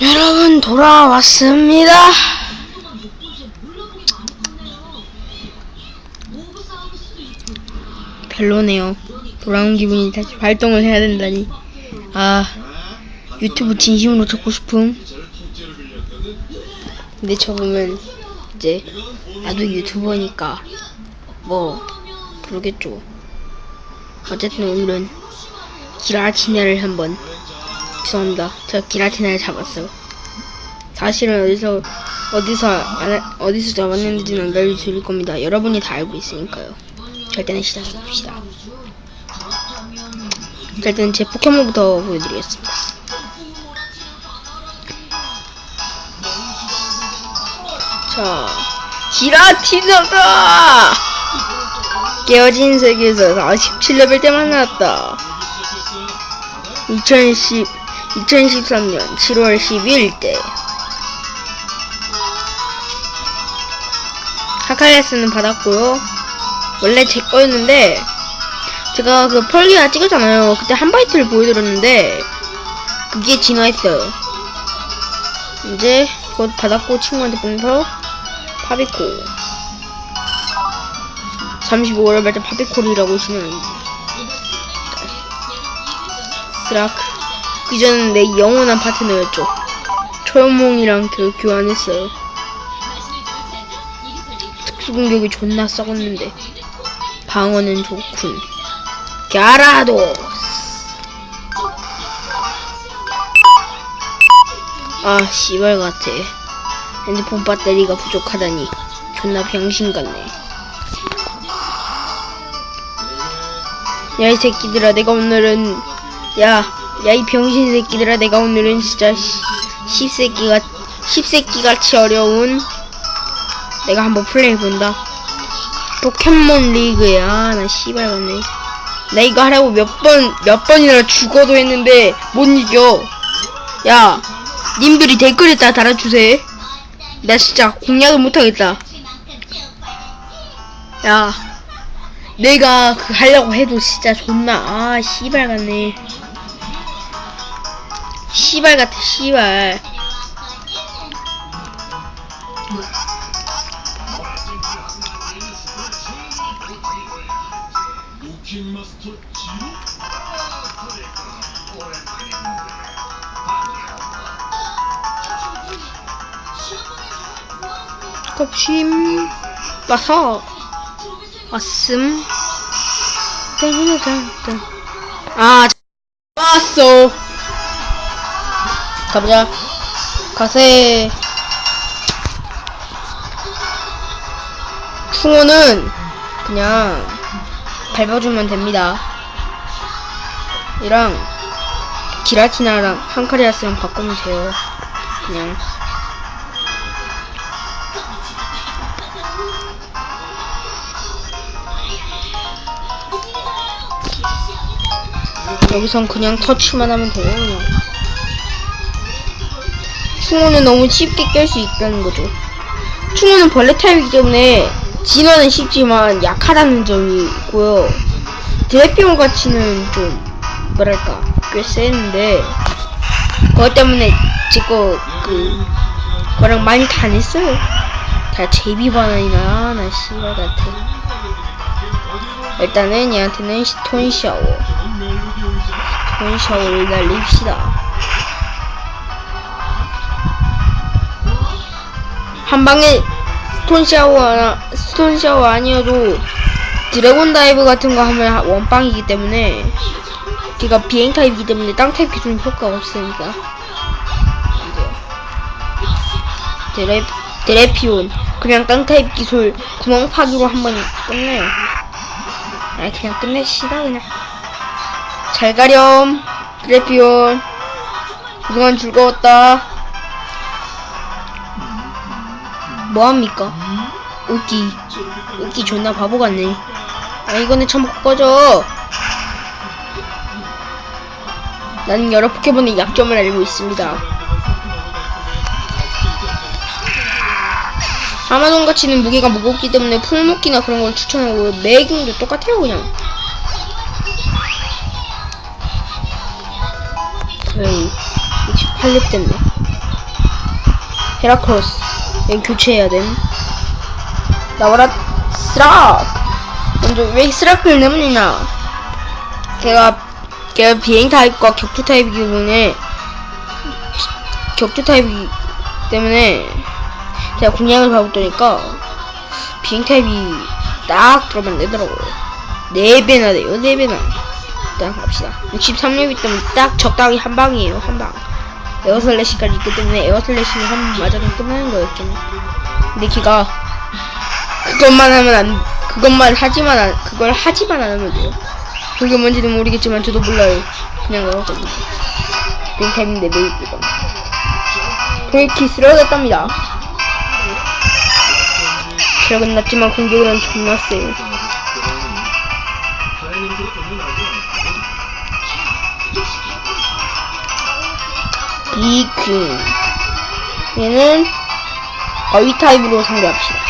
여러분 돌아왔습니다. 별로네요. 돌아온 기분이 다시 활동을 해야 된다니. 아 유튜브 진심으로 찾고 싶음. 근데 저 보면 이제 나도 유튜버니까 뭐 모르겠죠. 어쨌든 오늘은 기라티나를 한번 죄송합니다. 저 기라티나를 잡았어요. 사실은 어디서 어디서 안- 어디서 잡았는지는 안 알려드릴 겁니다. 여러분이 다 알고 있으니까요. 자, 일단은 시작해 봅시다. 자, 일단 제 포켓몬부터 보여드리겠습니다. 자, 기라티나다! 깨어진 세계에서 47레벨 때 만났다. 2010, 2013년 7월 12일 때 카카레스는 받았고요. 원래 제 거였는데 제가 그 펄기나 찍었잖아요. 그때 한 바이트를 보여드렸는데 그게 진화했어요. 이제 그것 받았고 친구한테 보내서 파비코 35월 발때 파비코리라고 있으면 스라크 그 전은 내 영원한 파트너였죠. 초연몽이랑 그 교환했어요. 특수공격이 존나 썩었는데 방어는 좋군. 갸라도스 아 씨발 같아. 핸드폰 배터리가 부족하다니. 존나 병신 같네. 야 이 새끼들아 내가 오늘은 야 야 이 병신 새끼들아 내가 오늘은 진짜 시- 십새끼가 십새끼같이 어려운 내가 한번 플레이 본다. 포켓몬 리그야. 나 씨발 같네. 나 이거 하라고 몇 번 몇 번이나 죽어도 했는데 못 이겨. 야 님들이 댓글에 다 달아주세요. 나 진짜 공략을 못하겠다. 야 내가 그 하려고 해도 진짜 존나 아 씨발 같네 씨발 같아 씨발. 껍심 빠서 왔음. 딴딴딴. 아 왔어 가보자. 가세. 충호는 그냥 밟아주면 됩니다. 이랑 기라티나랑 한카리아스랑 바꾸면 돼요. 그냥. 여기선 그냥 터치만 하면 돼요 그냥 충호는 너무 쉽게 깰 수 있다는 거죠. 충호는 벌레 타입이기 때문에 진화는 쉽지만 약하다는 점이 있고요. 드래피온 가치는 좀 뭐랄까 꽤 세는데 그것 때문에 제거 그 거랑 많이 다녔어요. 다 제비 반환이나 나 씨발 같아. 일단은 얘한테는 스톤 샤워. 스톤 샤워를 날립시다 한 방에 스톤 샤워 스톤 샤워 아니어도 드래곤 다이브 같은 거 하면 원빵이기 때문에 걔가 비행 타입이기 때문에 땅 타입 기술은 효과가 없으니까. 드래 드래피온 그냥 땅 타입 기술 구멍 파기로 한번 끝내요. 아니 그냥 끝내시다 그냥. 잘 가렴 드래피온 그동안 즐거웠다. 뭐합니까? 웃기 웃기 존나 바보 같네. 아 이거는 참 꺼져. 나는 여러 포켓몬의 약점을 알고 있습니다. 아마존 가치는 무게가 무겁기 때문에 풀목기나 그런 걸 추천하고 매깅도 똑같아요 그냥. 에이, 28렙 됐네. 헤라크로스 얘 교체해야 됨 나와라 스락 먼저 왜 스락을 내보내냐 걔가 걔가 비행 타입과 격투 타입이기 때문에 격투 타입이기 때문에 제가 공략을 가봤더니까 비행 타입이 딱 들어만 되더라고요. 4배나 돼요, 4배나. 일단 갑시다. 63렙이기 때문에 딱 적당히 한 방이에요, 한 방. 에어슬래시까지 있기 때문에 에어슬래시는 한번 맞아도 끝나는 거였죠. 근데 걔가 그것만 하면 안, 그것만 하지만 안, 그걸 하지만 안 하면 돼요. 그게 뭔지는 모르겠지만 저도 몰라요. 그냥 그러거든요. 비행 타입인데 매일 뜨던. 브레이키스를 얻었답니다. 체력은 낮지만 공격은 존나 세요. 비퀸. 얘는 어위 타입으로 상대합시다.